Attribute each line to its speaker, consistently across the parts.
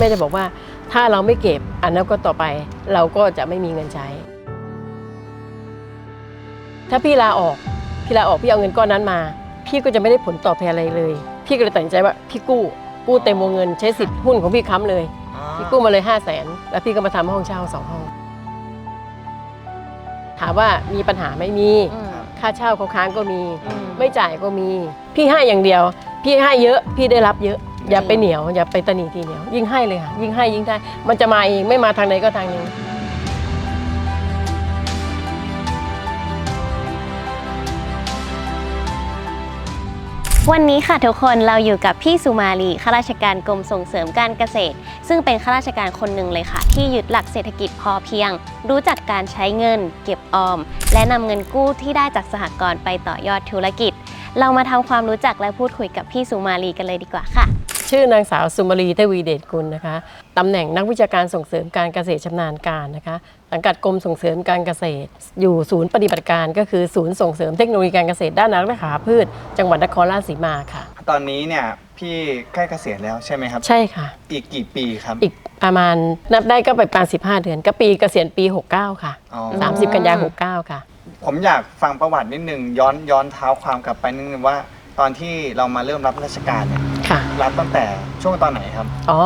Speaker 1: แม่จะบอกว่า ถ้าเราไม่เก็บอนาคตต่อไป เราก็จะไม่มีเงินใช้ ถ้าพี่ลาออก พี่ลาออกพี่เอาเงินก้อนนั้นมา พี่ก็จะไม่ได้ผลตอบแทนอะไรเลย พี่ก็เลยตัดสินใจว่าพี่กู้กู้เต็มวงเงินใช้สิทธิ์หุ้นของพี่ค้ำเลยพี่กู้มาเลยห้าแสนแล้วพี่ก็มาทำห้องเช่าสองห้อง ถามว่ามีปัญหาไหม่มี
Speaker 2: อืม
Speaker 1: ค่าเช่าเขาค้างก็มี
Speaker 2: อืม
Speaker 1: ไม่จ่ายก็มี พี่ให้อย่างเดียว พี่ให้เยอะ พี่ได้รับเยอะ อย่าไปเหนียวอย่าไปตะหนีทีเหนียว ยิ่งให้เลยค่ะยิ่งให้ยิ่งได้ มันจะมาเองไม่มาทางใดก็ทางหนึง
Speaker 2: วันนี้ค่ะทุกคนเราอยู่กับพี่สุมาลีข้าราชการกรมส่งเสริมการเกษตร ซึ่งเป็นข้าราชการคนหนึ่งเลยค่ะ ที่ยึดหลักเศรษฐกิจพอเพียง รู้จักการใช้เงิน เก็บออม และนำเงินกู้ที่ได้จากสหกรณ์ไปต่อยอดธุรกิจ เรามาทำความรู้จักและพูดคุยกับพี่สุมาลีกันเลยดีกว่าค่ะ
Speaker 1: ชื่อนางสาวสุมารีเทวีเดชกุลนะคะตำแหน่งนักวิชาการส่งเสริมการเกษตรชำนาญการนะคะสังกัดกรมส่งเสริมการเกษตร อยู่ศูนย์ปฏิบัติการก็คือศูนย์ส่งเสริมเทคโนโลยีการเกษตรด้านอาหารพืช จังหวัดนครราชสีมาค่ะ
Speaker 3: ตอนนี้เนี่ยพี่ใกล้เกษียณแล้วใช่ไหมครับ
Speaker 1: ใช่ค่ะ
Speaker 3: อีกกี่ปีครับ
Speaker 1: อีกประมาณนับได้ก็ไปประมาณ15 เดือน ก็ปีเกษียณปี 69 ค่ะ
Speaker 3: อ๋อ
Speaker 1: 30 กันยา69 ค่ะ
Speaker 3: ผมอยากฟังประวัตินิดนึงย้อนย้อนเท้าความกลับไปนิดนึงว่า ตอนที่เรามาเริ่มรับราชการเนี่ย
Speaker 1: ค่ะ
Speaker 3: รับตั้งแต่ช่วงตอนไหนครับ
Speaker 1: อ๋อ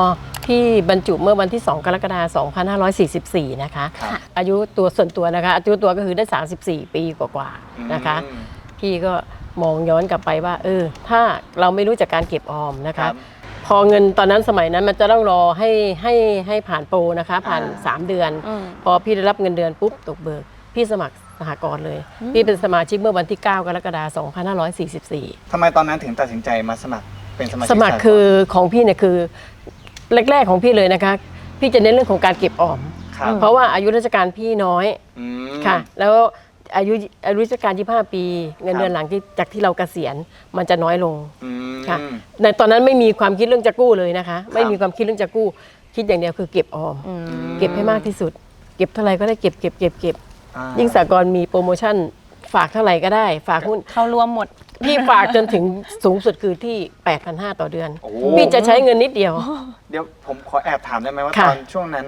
Speaker 1: พี่บรรจุเมื่อวันที่ 2 กรกฎาคม2544 นะคะ
Speaker 3: ครับ
Speaker 1: อายุตัวส่วนตัวนะคะ อายุตัวก็คือได้ 34 ปีกว่าๆนะคะ
Speaker 3: อืม
Speaker 1: พี่ก็มองย้อนกลับไปว่า เออ ถ้าเราไม่รู้จักการเก็บออมนะ
Speaker 3: ครั
Speaker 1: คะ
Speaker 3: บ
Speaker 1: พอเงินตอนนั้นสมัยนั้นมันจะต้องรอให้ให้ให้ผ่านโปรนะคะ ผ่าน
Speaker 3: อ่า
Speaker 1: 3 เดือน
Speaker 2: อืม
Speaker 1: พอพี่ได้รับเงินเดือนปุ๊บตกเบิก พี่สมัครสหกรณ์เลย
Speaker 2: อืม
Speaker 1: พี่เป็นสมาชิกเมื่อวันที่ 9 กรกฎาคม2544
Speaker 3: ทำไมตอนนั้นถึงตัดสินใจมาสมัคร เป็นสมาชิก
Speaker 1: สมัคร
Speaker 3: สากล
Speaker 1: คือของพี่เนี่ยคือแรกๆของพี่เลยนะคะ พี่จะเน้นเรื่องของการเก็บออม
Speaker 3: ครับ
Speaker 1: เพราะว่าอายุราชการพี่น้อย
Speaker 3: อืม
Speaker 1: ค่ะ แล้วอายุอายุราชการ25ปี เงิน
Speaker 3: ครับ
Speaker 1: เดือนหลังที่จากที่เราเกษียณมันจะน้อยลง
Speaker 3: อืม
Speaker 1: ค่ะ ในตอนนั้นไม่มีความคิดเรื่องจะกู้เลยนะคะ ไม่มีความคิดเรื่องจะกู้ คิดอย่างเดียวคือเก็บออม
Speaker 2: อืม
Speaker 1: เก็บให้มากที่สุด เก็บเท่าไหร่ก็ได้เก็บเก็บเก็บเก็บ
Speaker 3: อ่า
Speaker 1: ยิ่งสากลมีโปรโมชั่นฝากเท่าไหร่ก็ได้ ฝากหุ้น
Speaker 2: เข้ารวมหมด
Speaker 1: พี่ฝากจนถึงสูงสุดคือที่ 8,500 ต่อเดือน
Speaker 3: โอ้
Speaker 1: พี่จะใช้เงินนิดเดียว
Speaker 3: เดี๋ยวผมขอแอบถามได้ไหมว่า
Speaker 1: ค่ะ
Speaker 3: ตอนช่วงนั้น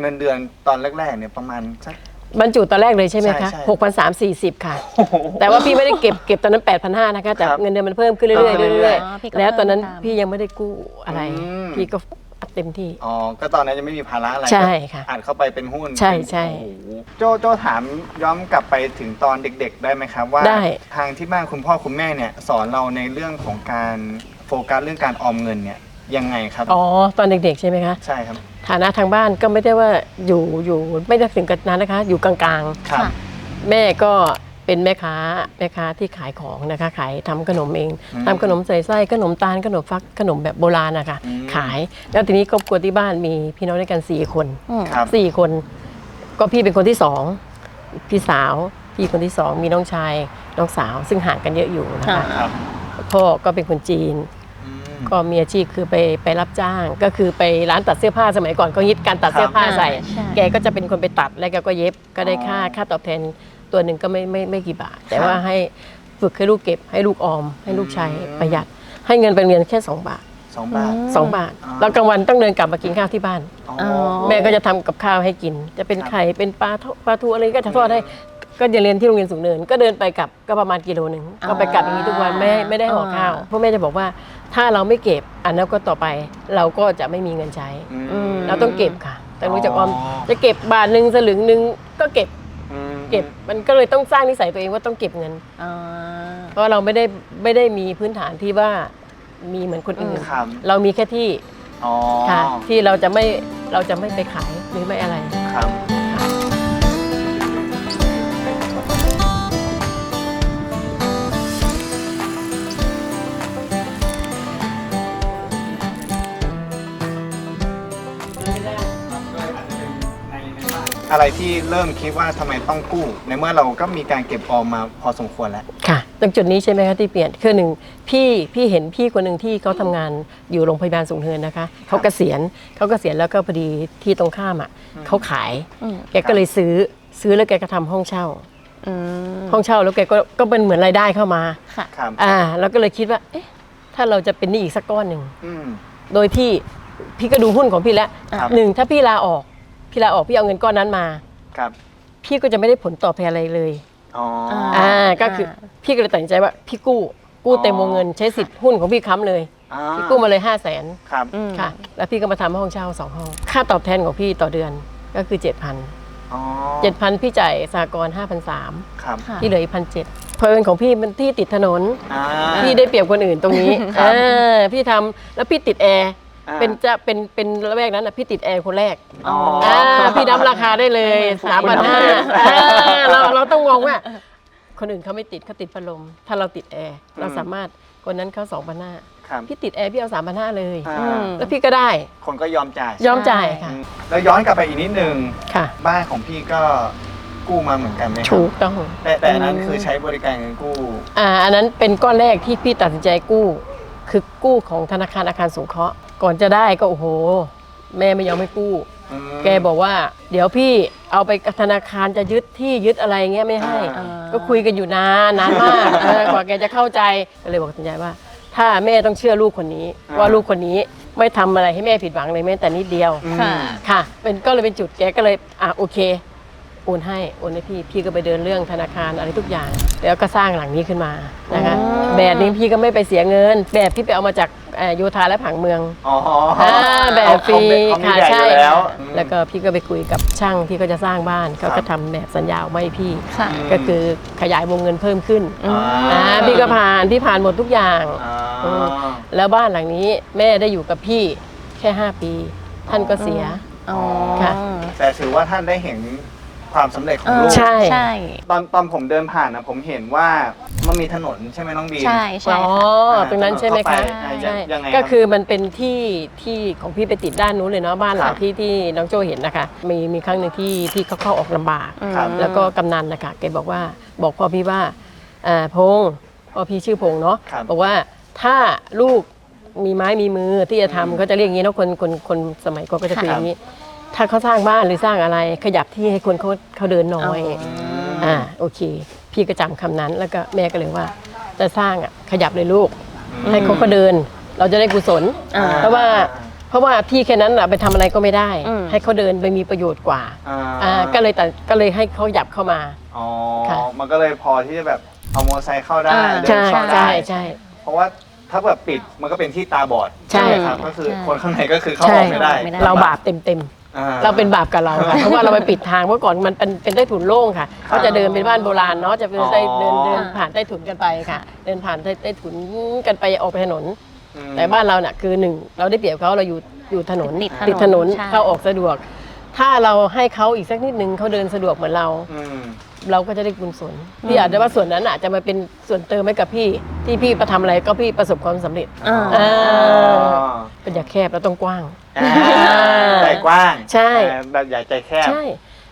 Speaker 3: เงินเดือนตอนแรกๆเนี่ยประมาณสัก
Speaker 1: บรรจุตอนแรกเลยใช่ไหมคะ
Speaker 3: ใช่
Speaker 1: หกพันสามสี่สิบค่ะแต่ว่าพี่ไม่ได้เก็บเก็บตอนนั้นแปดพันห้านะคะแต่
Speaker 3: ครับ
Speaker 1: เงินเดือนมันเพิ่มขึ้นเรื่อยๆ
Speaker 3: เพิ่มขึ้นเรื่
Speaker 1: เรื่
Speaker 3: อ
Speaker 1: อยย
Speaker 2: อ๋อพี่ก็
Speaker 1: ๆแล้วตอนนั้น
Speaker 2: เพิ่มตาม
Speaker 1: พี่ยังไม่ได้กู้อะไร
Speaker 3: อืม
Speaker 1: พี่ก็อัด เต็มที่
Speaker 3: อ๋อ ก็ตอนนั้นยังไม่มีภาระอะไร
Speaker 1: ใช่ค่ะ
Speaker 3: อ่านเข้าไปเป็นหุ้น
Speaker 1: ใช่ใช่
Speaker 3: โอ้โหโจโจถามย้อนกลับไปถึงตอนเด็ก ๆ ได้ไหมครับว่า
Speaker 1: ได้
Speaker 3: ทางที่บ้านคุณพ่อคุณแม่เนี่ยสอนเราในเรื่องของการโฟกัสเรื่องการออมเงินเนี่ยยังไงครับ
Speaker 1: อ๋อตอนเด็กๆใช่ไหมคะ
Speaker 3: ใช่ครับ
Speaker 1: ฐานะทางบ้านก็ไม่ได้ว่าอยู่อยู่ไม่ได้ถึงกับนั้นนะคะ อยู่กลาง
Speaker 3: ครับ
Speaker 2: ค่ะ
Speaker 1: ๆแม่ก็ เป็นแม่ค้าแม่ค้าที่ขายของนะคะขายทำขนมเอง
Speaker 3: อืม
Speaker 1: ทำขนมใส่ไส้ขนมตาลขนมฟักขนมแบบโบราณนะคะ
Speaker 3: อืม
Speaker 1: ขาย แล้วทีนี้ครอบครัวที่บ้านมีพี่น้องด้วยกันสี่คน
Speaker 2: อืม
Speaker 3: ครับ
Speaker 1: สี่คน ก็พี่เป็นคนที่สองพี่สาวพี่คนที่สองมีน้องชายน้องสาว ซึ่งห่างกันเยอะอยู่นะคะ
Speaker 3: ครับ
Speaker 1: พ่อก็เป็นคนจีน
Speaker 3: อืม
Speaker 1: ก็มีอาชีพคือไปไปรับจ้าง ก็คือไปร้านตัดเสื้อผ้าสมัยก่อนก็ฮิตการตัดเสื้อผ้า
Speaker 2: ครับ
Speaker 1: ใส่
Speaker 2: ใช่
Speaker 1: แกก็จะเป็นคนไปตัดแล้วแกก็เย็บก็ได้ค่า
Speaker 3: อ๋อ
Speaker 1: ค่าตอบแทน ตัวหนึ่งก็ไม่ไม่ไม่กี่บาท แต่
Speaker 3: ครับ
Speaker 1: ว่าให้ฝึกให้ลูกเก็บให้ลูกออม ให้ลูกใช้
Speaker 3: อืม
Speaker 1: ประหยัด ให้เงินไปโรงเรียนแค่สองบาท
Speaker 3: สองบาท
Speaker 2: อืม
Speaker 1: สองบาท
Speaker 3: อ๋อ
Speaker 1: แล้วกลางวันต้องเดินกลับมากินข้าวที่บ้าน
Speaker 3: อ๋อ
Speaker 2: อ๋อ
Speaker 1: แม่ก็จะทำกับข้าวให้กิน จะเป็น
Speaker 3: ครับ
Speaker 1: ไข่เป็นปลาทอดปลาทูอะไรก็จะทอดให้ก็จะเรียนที่โรงเรียนสูงเนิน ก็เดินไปกลับก็ประมาณกิโลหนึ่ง
Speaker 2: อ๋อ
Speaker 1: ก็ไปกลับอย่างนี้ทุกวันไม่ไม่ได้ห่อข้าว
Speaker 2: อ่า
Speaker 1: เพราะแม่จะบอกว่าถ้าเราไม่เก็บอนาคตต่อไป เราก็จะไม่มีเงินใช้
Speaker 3: อืม
Speaker 1: เราต้องเก็บค่ะต้องรู้จักออม
Speaker 3: อ๋อ
Speaker 1: จะเก็บบาทหนึ่งสลึงหนึ่งก็เก็บ
Speaker 3: อืม
Speaker 1: เก็บมันก็เลยต้องสร้างนิสัยตัวเองว่าต้องเก็บเงิน
Speaker 2: อ่า
Speaker 1: เพราะเราไม่ได้ไม่ได้มีพื้นฐานที่ว่ามีเหมือนคนอื่น
Speaker 3: ครับ
Speaker 1: เรามีแค่ที่
Speaker 3: อ๋อ
Speaker 1: ค่ะที่เราจะไม่เราจะไม่ไปขายหรือไม่อะไร
Speaker 3: ครับ อะไรที่เริ่มคิดว่าทำไมต้องกู้ ในเมื่อเราก็มีการเก็บออมมาพอสมควรแล้ว
Speaker 1: ค่ะตรงจุดนี้ใช่ไหมคะที่เปลี่ยนคือหนึ่งพี่พี่เห็นพี่คนหนึ่งที่เขาทำงานอยู่โรงพยาบาลสูงเนินนะคะเขาเกษียณเขาเกษียณแล้วก็พอดีที่ตรงข้ามอะเขาขาย
Speaker 2: อืม
Speaker 1: แกก็เลยซื้อซื้อแล้วแกก็ทำห้องเช่า
Speaker 2: อืม
Speaker 1: ห้องเช่าแล้วแกก็ก็เป็นเหมือนรายได้เข้ามา
Speaker 2: ค่ะ
Speaker 3: ครับ
Speaker 1: อ่าแล้วก็เลยคิดว่า เอ๊ะ ถ้าเราจะเป็นหนี้อีกสักก้อนหนึ่ง
Speaker 3: อืม
Speaker 1: โดยที่พี่ก็ดูหุ้นของพี่แล้ว
Speaker 3: ครับ
Speaker 1: หนึ่งถ้าพี่ลาออก พี่ลาออกพี่เอาเงินก้อนนั้นมา
Speaker 3: ครับ
Speaker 1: พี่ก็จะไม่ได้ผลตอบแทนอะไรเลย
Speaker 3: อ๋อ
Speaker 2: อ่า
Speaker 1: อ่าก็คือพี่ก็เลยตัดสินใจว่าพี่กู้กู้เต็มวงเงินใช้สิทธิ์หุ้นของพี่ค้ำเลย
Speaker 3: อ่า
Speaker 1: พี่กู้มาเลย5 0 0แสน
Speaker 3: ครับ
Speaker 2: อืม
Speaker 1: ค่ะ แล้วพี่ก็มาทำห้องเช่าสองห้อง ค่าตอบแทนของพี่ต่อเดือนก็คือ 7,000
Speaker 3: อ๋อ
Speaker 1: 7,000 พี่จ่ายสากล5,300
Speaker 3: ครับ
Speaker 2: ค่ะ
Speaker 1: ที่เหลืออีกพันเจ็ดเพลินของพี่มันที่ติดถนน
Speaker 3: อ่า
Speaker 1: พี่ได้เปรียบคนอื่นตรงนี้
Speaker 3: ครับ
Speaker 1: เออพี่ทำแล้วพี่ติดแอร์
Speaker 3: อ่า
Speaker 1: เป็นจะเป็นเป็นระแวกนั้นนะพี่ติดแอร์คนแรก
Speaker 3: อ๋อ
Speaker 1: อ่าพี่ดับราคาได้เลยสามพันห้าเราเราต้องมองว่า คนอื่นเขาไม่ติดเขาติดพัดลม ถ้าเราติดแอร์เราสามารถคนนั้นเขาสองพันห้า
Speaker 3: ครับ
Speaker 1: พี่ติดแอร์พี่เอาสามพันห้าเลย
Speaker 3: อ่า
Speaker 2: อืม
Speaker 1: แล้วพี่ก็ได้
Speaker 3: คนก็ยอมจ่าย
Speaker 1: ยอมจ่ายค่ะ
Speaker 3: อืมแล้วย้อนกลับไปอีกนิดนึง
Speaker 1: ค่ะ
Speaker 3: บ้านของพี่ก็กู้มาเหมือนกันไหมครับ
Speaker 1: ถูกต้อง
Speaker 3: แต่แต่อันนั้นคือใช้บริการเงินกู้
Speaker 1: อ่าอันนั้นเป็นก้อนแรกที่พี่ตัดสินใจกู้ คือกู้ของธนาคารอาคารสงเคราะห์ ก่อนจะได้ก็โอ้โห แม่ไม่ยอมให้กู้
Speaker 3: อืม
Speaker 1: แกบอกว่า เดี๋ยวพี่เอาไปธนาคารจะยึดที่ยึดอะไรเงี้ยไม่ให้
Speaker 3: อ่า
Speaker 1: ก็คุยกันอยู่นานนานมากเออกว่าแกจะเข้าใจก็เลยบอกตัดสินใจว่า ถ้าแม่ต้องเชื่อลูกคนนี้ว่าลูกคนนี้ไม่ทำอะไรให้แม่ผิดหวังเลยแม้แต่นิดเดียว
Speaker 3: อืม
Speaker 2: ค่ะ
Speaker 1: ค่ะ เป็นก็เลยเป็นจุดแกก็เลยอะโอเค โอนให้โอนให้พี่พี่ก็ไปเดินเรื่องธนาคารอะไรทุกอย่าง แล้วก็สร้างหลังนี้ขึ้นมานะคะ
Speaker 2: อ๋อ
Speaker 1: แบบนี้พี่ก็ไม่ไปเสียเงิน แบบพี่ไปเอามาจากเอ่อโยธาและผังเมือง
Speaker 3: อ๋อ
Speaker 1: อ่าแบบฟรี
Speaker 3: เขามี
Speaker 1: ค่ะ
Speaker 3: แบบ
Speaker 1: ใช่
Speaker 3: อยู่แล้วอืม
Speaker 1: แล้วก็พี่ก็ไปคุยกับช่างที่เขาจะสร้างบ้านเขา
Speaker 3: ครั
Speaker 1: ก็
Speaker 3: บ
Speaker 1: ทำแบบสัญญาออกมาให้พี่
Speaker 2: ค่ะ
Speaker 1: ก็คือขยายวงเงินเพิ่มขึ้น
Speaker 3: อ่า
Speaker 1: อ่าพี่ก็ผ่านพี่ผ่านหมดทุกอย่าง
Speaker 3: อ่า
Speaker 1: อืม แล้วบ้านหลังนี้แม่ได้อยู่กับพี่แค่ 5 ปี ท่านก็เสีย
Speaker 2: อ๋อ
Speaker 1: ค่ะ
Speaker 3: แต่ถือว่าท่านได้เห็น ความสำเร็จของลูก
Speaker 1: ใช่
Speaker 2: ใช่
Speaker 3: ตอนตอนผมเดินผ่านนะผมเห็นว่ามันมีถนนใช่ไหมน้องบีม
Speaker 2: ใช่ใช่
Speaker 1: อ๋อ
Speaker 2: ค่ะ
Speaker 1: ตรงนั้นใช่ไหมคะ
Speaker 3: เข้าไป
Speaker 1: ใช่
Speaker 3: ยังไงครับ
Speaker 1: ก็คือมันเป็นที่ที่ของพี่ไปติดด้านนู้นเลยเนาะบ้านหลั
Speaker 3: ค
Speaker 1: ง
Speaker 3: รับ
Speaker 1: ที่ที่น้องโจเห็นนะคะ มีมีครั้งหนึ่งที่ที่เขาเข้าออกลำบาก
Speaker 2: อืม
Speaker 3: ครับ
Speaker 1: แล้วก็กำนันนะคะแกบอกว่าบอกพ่อพี่ว่าอ่าพงษ์พ่อพี่ชื่อพงษ์เนาะ
Speaker 3: ครับ
Speaker 1: บอกว่าถ้าลูกมีไม้มีมือที่จะทำเขาจะเรียกอย่างนี้เนาะคนคนคนสมัยก่อนก็จะคุยอย่างนี้ ถ้าเขาสร้างบ้านหรือสร้างอะไรขยับที่ให้คนเขาเขาเดินน้อยอ่าโอเค พี่ก็จำคำนั้น แล้วก็แม่ก็เลยว่า จะสร้างอะขยับเลยลูกให้เขาก็เดิน เราจะได้กุศล
Speaker 2: อ่า
Speaker 1: เพราะว่าเพราะว่าที่แค่นั้นอะไปทำอะไรก็ไม่ได้
Speaker 2: อืม
Speaker 1: ให้เขาเดินไปมีประโยชน์กว่า
Speaker 3: อ่า
Speaker 1: อ่าก็เลยแต่ก็เลยให้เขาหยับเข้ามา
Speaker 3: อ๋อ
Speaker 1: ค่ะ
Speaker 3: มันก็เลยพอที่จะแบบเอามอเตอร์ไซค์เข้าได้
Speaker 2: อ่า
Speaker 3: เดิน
Speaker 1: ใช่
Speaker 3: เข้าได้
Speaker 1: ใช่ใช่
Speaker 3: เพราะว่าถ้าแบบปิดมันก็เป็นที่ตาบอด
Speaker 1: ใช่
Speaker 3: ไหมครับก็คือ
Speaker 2: ใช่
Speaker 3: คนข้างในก็คือเข้า
Speaker 1: ใช่
Speaker 3: ออกไม่ได้
Speaker 2: ไม่ได้
Speaker 1: เราบาปเต็มเต็ม
Speaker 3: อ่
Speaker 1: ๆ เราเป็นบาปกับเราค่ะ เพราะว่าเราไปปิดทางเมื่อก่อนมันเป็นเป็นใต้ถุนโล่งค่ะเขาจะเดินเป็นบ้านโบราณเนาะจะเป็นใต้เดินเดินผ่านใต้ถุนกันไปค่ะ เดินผ่านใต้ใต้ถุนกันไปออกไปถนน
Speaker 3: อืม
Speaker 1: แต่บ้านเราเนี่ยคือหนึ่งเราได้เปรียบเขาเราอยู่อยู่ถนน
Speaker 2: ติดถนน
Speaker 1: ติดถนน
Speaker 2: ใช่
Speaker 1: เข้าออกสะดวก ถ้าเราให้เขาอีกสักนิดนึงเขาเดินสะดวกเหมือนเรา
Speaker 3: อืม
Speaker 1: เราก็จะได้บุญส่วนพี่อาจจะว่าส่วนนั้นอาจจะมาเป็นส่วนเติมให้กับพี่ ที่พี่ประทำอะไรก็พี่ประสบความสำเร็จ
Speaker 2: อ่า
Speaker 1: อ่า
Speaker 3: อ๋อ
Speaker 1: เป็นอย่าแคบเราต้องกว้าง
Speaker 3: อ่าใจกว้าง
Speaker 1: ใช่
Speaker 3: เออแบบใหญ่ใจแคบ
Speaker 1: ใช่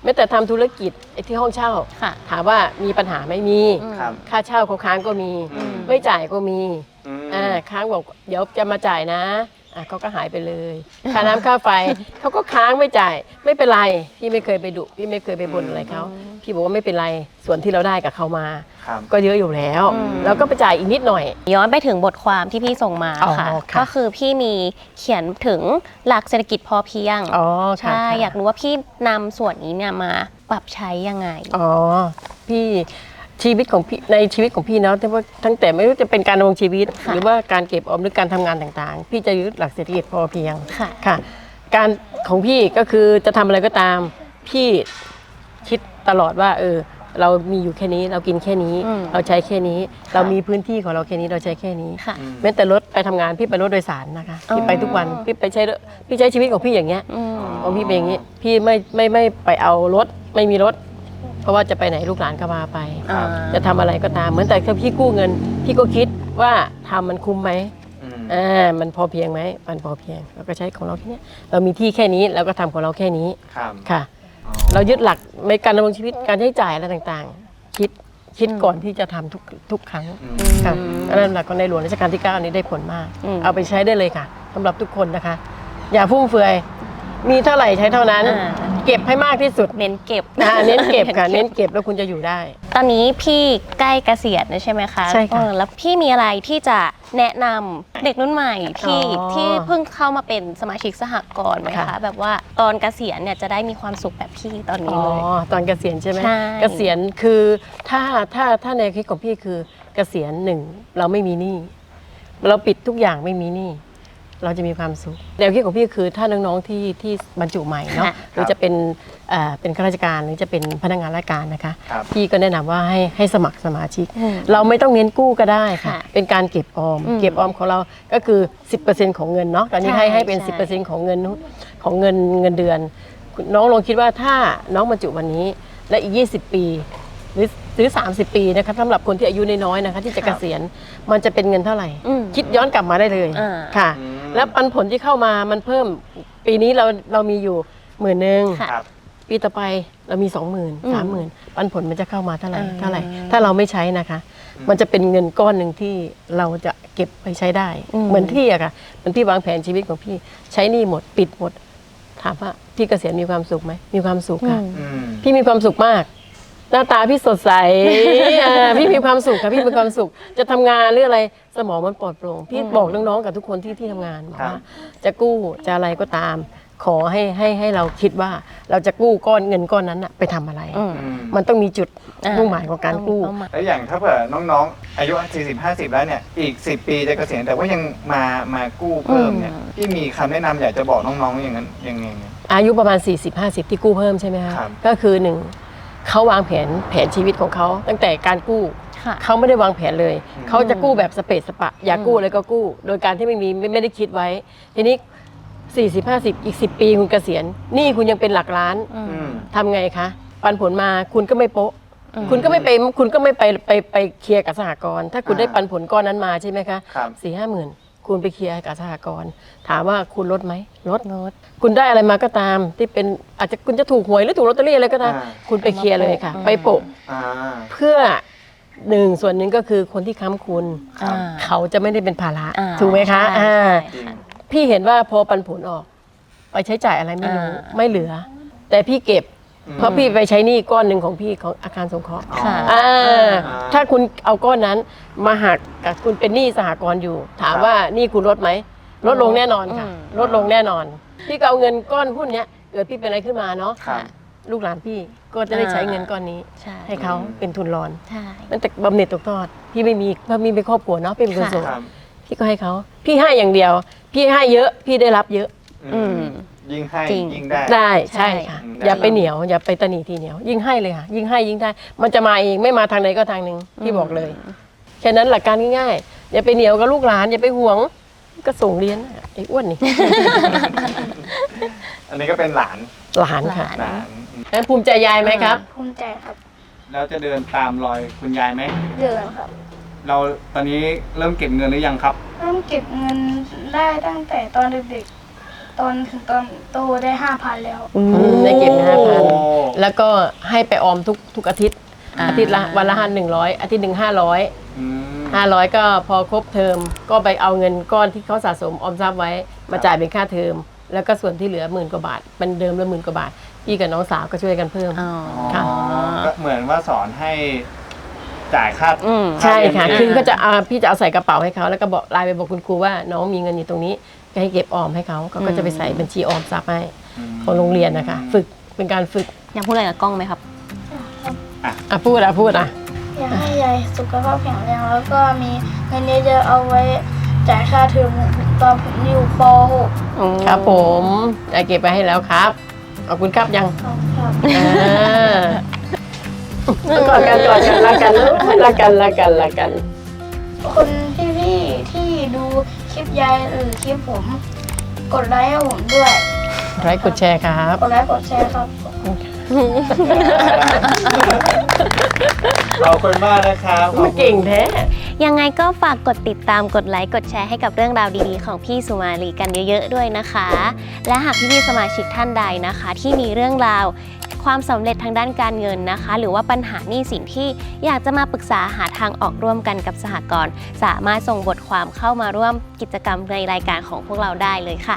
Speaker 1: แม้แต่ทำธุรกิจไอ้ที่ห้องเช่า
Speaker 2: ค่ะ
Speaker 1: ถามว่ามีปัญหาไหม่มี
Speaker 2: อืม
Speaker 3: ครับ
Speaker 1: ค่าเช่าเขาค้างก็มี
Speaker 3: อืม
Speaker 1: ไม่จ่ายก็มี
Speaker 3: อืม
Speaker 1: อ่าค้างบอกเดี๋ยวจะมาจ่ายนะ อะเขาก็หายไปเลยค่าน้ำค่าไฟเขาก็ค้างไม่จ่าย ไม่เป็นไรพี่ไม่เคยไปดุพี่ไม่เคยไปบ่นอะไรเขาพี่บอกว่าไม่เป็นไรส่วนที่เราได้กับเขามา
Speaker 3: ครับ
Speaker 1: ก็เยอะอยู่แล้ว
Speaker 2: อืม
Speaker 1: แล้วก็ไปจ่ายอีกนิดหน่อย
Speaker 2: ย้อนไปถึงบทความที่พี่ส่งมา
Speaker 1: อ๋อ
Speaker 2: ค่ะ
Speaker 1: ค่ะ
Speaker 2: ก็คือพี่มีเขียนถึงหลักเศรษฐกิจพอเพียง
Speaker 1: อ๋อค่ะ
Speaker 2: ใช่
Speaker 1: ค่ะ
Speaker 2: อยากรู้ว่าพี่นำส่วนนี้เนี่ยมาปรับใช้ยังไง
Speaker 1: อ๋อ พี่ ชีวิตของพี่ในชีวิตของพี่เนาะแต่ว่าตั้งแต่ไม่รู้จะเป็นการดำรงชีวิต
Speaker 2: ค่ะ
Speaker 1: หรือว่าการเก็บออมหรือการทำงานต่างๆ พี่จะยึดหลักเศรษฐกิจพอเพียง
Speaker 2: ค่ะ
Speaker 1: ค่ะ การของพี่ก็คือจะทำอะไรก็ตาม พี่คิดตลอดว่า เออ เรามีอยู่แค่นี้เรากินแค่นี้
Speaker 2: อืม
Speaker 1: เราใช้แค่นี้ เรามีพื้นที่ของเราแค่นี้เราใช้แค่นี้
Speaker 2: ค่ะ
Speaker 3: อืม
Speaker 1: แม้แต่รถไปทำงานพี่ไปรถโดยสารนะคะพี่
Speaker 2: อ๋อ
Speaker 1: ไปทุกวันพี่ไปใช้รถพี่ใช้ชีวิตของพี่อย่างเงี้ย
Speaker 2: อืม
Speaker 1: ของพี่เป็นอย่างนี้พี่ไม่ไม่ไม่ไปเอารถไม่มีรถ เพราะว่าจะไปไหนลูกหลานก็พาไป
Speaker 2: อ่า
Speaker 1: จะทำอะไรก็ตามเหมือนแต่ถ้าพี่กู้เงิน พี่ก็คิดว่าทำมันคุ้มไหม
Speaker 3: อืม
Speaker 1: อ่ามันพอเพียงไหมมันพอเพียงเราก็ใช้ของเราแค่เนี้ยเรามีที่แค่นี้เราก็ทำของเราแค่นี้
Speaker 3: ครับ
Speaker 1: ค่ะ
Speaker 3: อ๋อ
Speaker 1: เรายึดหลักในการดำรงชีวิตการใช้จ่ายอะไรต่างๆ คิดคิดก่อนที่จะทำทุกทุกครั้ง
Speaker 3: อืม
Speaker 1: ค่ะอันนั้นหลักของในหลวงรัชกาลที่9อันนี้ได้ผลมาก
Speaker 2: อืม
Speaker 1: เอาไปใช้ได้เลยค่ะสำหรับทุกคนนะคะ อย่าฟุ่มเฟือย มีเท่าไหร่ใช้เท่านั้น
Speaker 2: อ่า
Speaker 1: เก็บให้มากที่สุด
Speaker 2: เน้นเก็บ
Speaker 1: อ่าเน้นเก็บค่ะ เน้นเก็บแล้วคุณจะอยู่ได้
Speaker 2: ตอนนี้พี่ใกล้เกษียณแล้วใช่ไหมคะ
Speaker 1: ใช่ค่ะ
Speaker 2: เออแล้วพี่มีอะไรที่จะแนะนำเด็กรุ่นใหม่ที่
Speaker 1: อ๋อ
Speaker 2: ที่เพิ่งเข้ามาเป็นสมาชิกสหกรณ์ไหมคะ
Speaker 1: ค่ะ
Speaker 2: แบบว่าตอนเกษียณเนี่ยจะได้มีความสุขแบบพี่ตอนนี้
Speaker 1: อ๋อ
Speaker 2: เลย
Speaker 1: ตอนเกษียณใช่ไหม
Speaker 2: ใช่
Speaker 1: เกษียณคือถ้าถ้าถ้าในคิดของพี่คือเกษียณหนึ่งเราไม่มีหนี้เราปิดทุกอย่างไม่มีหนี้ เราจะมีความสุขแนวคิดของพี่คือถ้าน้องๆที่ที่บรรจุใหม่เนาะ
Speaker 2: ค่ะ
Speaker 1: หรือจะเป็นเอ่อเป็นข้าราชการหรือจะเป็นพนักงานราชการนะคะ
Speaker 3: ครับ
Speaker 1: พี่ก็แนะนำว่าให้ให้สมัครสมาชิก
Speaker 2: อืม
Speaker 1: เราไม่ต้องเน้นกู้ก็ได้ค่ะ
Speaker 2: ค่ะ
Speaker 1: เป็นการเก็บออม
Speaker 2: อืม
Speaker 1: เก็บออมของเราก็คือ 10%ของเงินเนาะตอนนี้
Speaker 2: ใช่
Speaker 1: ให้ให้เป็น
Speaker 2: ใช่
Speaker 1: 10%ของเงินของเงินเงินเดือน น้องลองคิดว่าถ้าน้องบรรจุวันนี้และอีก 20 ปี หรือหรือ 30 ปีนะคะสำหรับคนที่อายุน้อยๆนะคะที่จะ
Speaker 3: ครั
Speaker 1: เก
Speaker 3: บ
Speaker 1: ษียณมันจะเป็นเงินเท่าไหร่
Speaker 2: อืม
Speaker 1: คิดย้อนกลับมาได้เลย
Speaker 2: อ่า
Speaker 1: ค่ะ
Speaker 3: อืม
Speaker 1: แล้วปันผลที่เข้ามามันเพิ่มปีนี้เราเรามีอยู่หมื่นหนึ่ง
Speaker 2: ค่ะ
Speaker 3: ครับ
Speaker 1: ปีต่อไปเรามีสองหมื่น
Speaker 2: อืม
Speaker 1: สามหมื่นปันผลมันจะเข้ามาเท่าไหร่
Speaker 2: อ่า
Speaker 1: เท่าไหร่ ถ้าเราไม่ใช้นะคะมันจะเป็นเงินก้อนหนึ่งที่เราจะเก็บไปใช้ได้
Speaker 2: อืม
Speaker 1: เหมือนพี่อะค่ะเหมือนพี่วางแผนชีวิตของพี่ใช้หนี้หมดปิดหมด ถามว่าพี่เกษียณมีความสุขไหมมีความสุขค่ะ
Speaker 2: อืม
Speaker 3: อืม
Speaker 1: พี่มีความสุขมาก หน้าตาพี่สดใสอ่าพี่มีความสุขค่ะพี่มีความสุข จะทำงานหรืออะไรสมองมันปลอดโปร่งพี่บอกน้องๆกับทุกคนที่ที่ทำงานบอก
Speaker 3: ครับ
Speaker 1: ว่าจะกู้จะอะไรก็ตาม ขอให้ให้ให้เราคิดว่าเราจะกู้ก้อนเงินก้อนนั้นอะไปทำอะไร
Speaker 2: อืม
Speaker 3: อืม
Speaker 1: มันต้องมีจุด
Speaker 2: อ่า
Speaker 1: มุ่งหมายของการกู้
Speaker 2: ต้องมา
Speaker 3: แล้วอย่างถ้าเผื่อน้องๆ อายุ 40 50 แล้วเนี่ย อีก 10 ปีจะเกษียณแต่ว่ายังมามากู้เพิ่มเนี่ย
Speaker 2: อืม
Speaker 3: พี่มีคำแนะนำอยากจะบอกน้องๆอย่างนั้นยังไง
Speaker 1: อายุประมาณ 40-50 ที่กู้เพิ่มใช่ไหมคะ
Speaker 3: ครับ
Speaker 1: ก็คือหนึ่ง เขาวางแผนแผนชีวิตของเขาตั้งแต่การกู้
Speaker 2: ค่ะ
Speaker 1: เขาไม่ได้วางแผนเลย
Speaker 3: อืม
Speaker 1: เขาจะกู้แบบสเปซสปะ อยากกู้อะไรก็กู้ โดยการที่ไม่มีไม่ไม่ได้คิดไว้ ทีนี้40 50อีก10ปีคุณเกษียณหนี่คุณยังเป็นหลักล้าน
Speaker 2: อืม
Speaker 3: อืม
Speaker 1: ทำไงคะปันผลมาคุณก็ไม่โป๊ะ
Speaker 2: อืม
Speaker 1: คุณก็ไม่ไปคุณก็ไม่ไปไปไปเคลียร์กับสหกรณ์ถ้าคุณ
Speaker 3: อ่า
Speaker 1: ได้ปันผลก้อนนั้นมาใช่ไหมคะ
Speaker 3: ครับ
Speaker 1: สี่ห้าหมื่น คุณไปเคลียร์กับสหกรณ์ถามว่าคุณลดไหมลด
Speaker 2: ลด
Speaker 1: คุณได้อะไรมาก็ตาม ที่เป็นอาจจะคุณจะถูกหวยหรือถูกลอตเตอรี่อะไรก็ตาม
Speaker 3: อ่า
Speaker 1: คุณไปเคลียร์เลยค่ะ
Speaker 2: อืม
Speaker 1: ไปโปะ
Speaker 3: อ่า
Speaker 1: เพื่อหนึ่งส่วนหนึ่งก็คือคนที่ค้ำคุณ
Speaker 3: ครับ
Speaker 2: อ่า
Speaker 1: เขาจะไม่ได้เป็นภาระ
Speaker 2: อ่า
Speaker 1: ถูกไหมคะ
Speaker 2: ใช่
Speaker 1: อ่า
Speaker 3: จริง
Speaker 1: พี่เห็นว่าพอปันผลออก ไปใช้จ่ายอะไรไม่รู้
Speaker 2: อ่า
Speaker 1: ไม่เหลือ แต่พี่เก็บ
Speaker 3: อืม
Speaker 1: เพราะพี่ไปใช้หนี้ก้อนหนึ่งของพี่ของอาคารสงเคราะห์
Speaker 3: อ๋อ
Speaker 2: ค่ะ
Speaker 1: อ่า
Speaker 3: อ่า
Speaker 1: ถ้าคุณเอาก้อนนั้นมาหักกับคุณเป็นหนี้สหกรณ์อยู่ ถาม
Speaker 3: ครับ
Speaker 1: ว่าหนี้คุณลดไหมลดลงแน่นอนค่ะ
Speaker 2: อืม
Speaker 1: ลดลงแน่นอน พี่ก็เอาเงินก้อนหุ้นเนี้ยเกิดพี่เป็นอะไรขึ้นมาเนาะ
Speaker 3: ครับ
Speaker 1: ลูกหลานพี่ก็จะได้ใช้เงินก้อนนี้
Speaker 2: ใช่
Speaker 1: ให้เขา
Speaker 3: อืม
Speaker 1: เป็นทุนรอน
Speaker 2: ใช่
Speaker 1: ตั้งแต่บำเหน็จตกทอด พี่ไม่มีเพราะมีเป็นครอบครัวเนาะพี่เป็นคนโสด
Speaker 3: ครับ
Speaker 1: พี่ก็ให้เขาพี่ให้อย่างเดียว พี่ให้เยอะพี่ได้รับเยอะ
Speaker 3: อืม
Speaker 2: อืม
Speaker 3: ยิ่งให้
Speaker 2: จริง
Speaker 3: ยิ่งได้
Speaker 1: ได้ใช่ค่ะ
Speaker 3: อืม
Speaker 1: อย่าไปเหนียว อย่าไปตะหนีทีเหนียว ยิ่งให้เลยค่ะ ยิ่งให้ยิ่งได้ มันจะมาเองไม่มาทางใดก็ทางหนึ่งพี่บอกเลยแค่นั้นหลักการง่ายๆอย่าไปเหนียวกับลูกหลานอย่าไปห่วงก็ส่งเรียนน่ะไอ้อ้วนนี่
Speaker 3: อันนี้ก็เป็นหลาน
Speaker 1: หลานค่ะ
Speaker 3: หลานอืม
Speaker 1: งั้นภูมิใจยายไหมครับ
Speaker 4: ภูมิใจครับ
Speaker 3: แล้วจะเดินตามรอยคุณยายไหม
Speaker 4: เดินครับ
Speaker 3: เราตอนนี้เริ่มเก็บเงินหรือยังครับ
Speaker 4: เริ่มเก็บเงินได้ตั้งแต่ตอนเด็กๆ ตอนถึงตอนโตได้ห้าพันแล้ว
Speaker 1: อืมได้เก็บห้าพัน
Speaker 3: โอ้
Speaker 1: แล้วก็ให้ไปออมทุกทุกอาทิตย์
Speaker 2: อ่า
Speaker 1: อาทิตย์ละวันละห้าหนึ่งร้อยอาทิตย์หนึ่งห้าร้อย
Speaker 3: อืม
Speaker 1: ห้าร้อยก็พอครบเทอมก็ไปเอาเงินก้อนที่เขาสะสมออมทรัพย์ไว้มาจ่ายเป็นค่าเทอม แล้วก็ส่วนที่เหลือหมื่นกว่าบาทเป็นเดิมละหมื่นกว่าบาทพี่กับน้องสาวก็ช่วยกันเพิ่ม
Speaker 2: อ๋อ
Speaker 1: ค่ะ
Speaker 3: อ๋อก็เหมือนว่าสอนให้จ่ายค่า
Speaker 2: อืม
Speaker 1: ใช่ค่ะ
Speaker 3: เรียน
Speaker 1: คือก็จะเอาพี่จะเอาใส่กระเป๋าให้เขาแล้วก็บอกไลน์ไปบอกคุณครูว่าน้องมีเงินอยู่ตรงนี้ก็ ให้เก็บออมให้เขาเขาก็จะไปใส่บัญชีออมทรัพย์ให้ของโรงเรียนนะคะ ฝึกเป็นการฝึก
Speaker 2: อยากพูดอะไรกับกล้องไหมครับ
Speaker 1: อะพูดอะพูดอะ
Speaker 4: อยากให้ยายสุขภาพแข็งแรงแล้วก็มีเงินเยอะๆเอาไว้จ่ายค่าเทอมตอนผมอยู่ป .6
Speaker 1: ครับผมยายเก็บไปให้แล้วครับขอบคุณครับยัง
Speaker 4: ครับ
Speaker 1: อ่ากอดกันกอดกันรักกันรักกันรักกันรักกัน
Speaker 4: คนพี่ๆที่ดูคลิ ปยายหรือคลิปผม กดไลค์ให้ผมด้วย
Speaker 1: ไลค์กดแชร์ครับ
Speaker 4: กดไลค์กดแชร์ครับ
Speaker 3: ขอบคุณมากนะครับขอบ
Speaker 1: ไม่
Speaker 3: คุณ
Speaker 1: เก่งแท้
Speaker 2: ยังไงก็ฝากกดติดตามกดไลค์กดแชร์ให้กับเรื่องราวดีๆ ของพี่สุมาลีกันเยอะๆด้วยนะคะ และหากพี่ๆสมาชิกท่านใดนะคะ ที่มีเรื่องราวความสำเร็จทางด้านการเงินนะคะ หรือว่าปัญหาหนี้สินที่อยากจะมาปรึกษาหาทางออกร่วมกันกับสหกรณ์สามารถส่งบทความเข้ามาร่วมกิจกรรมในรายการของพวกเราได้เลยค่ะ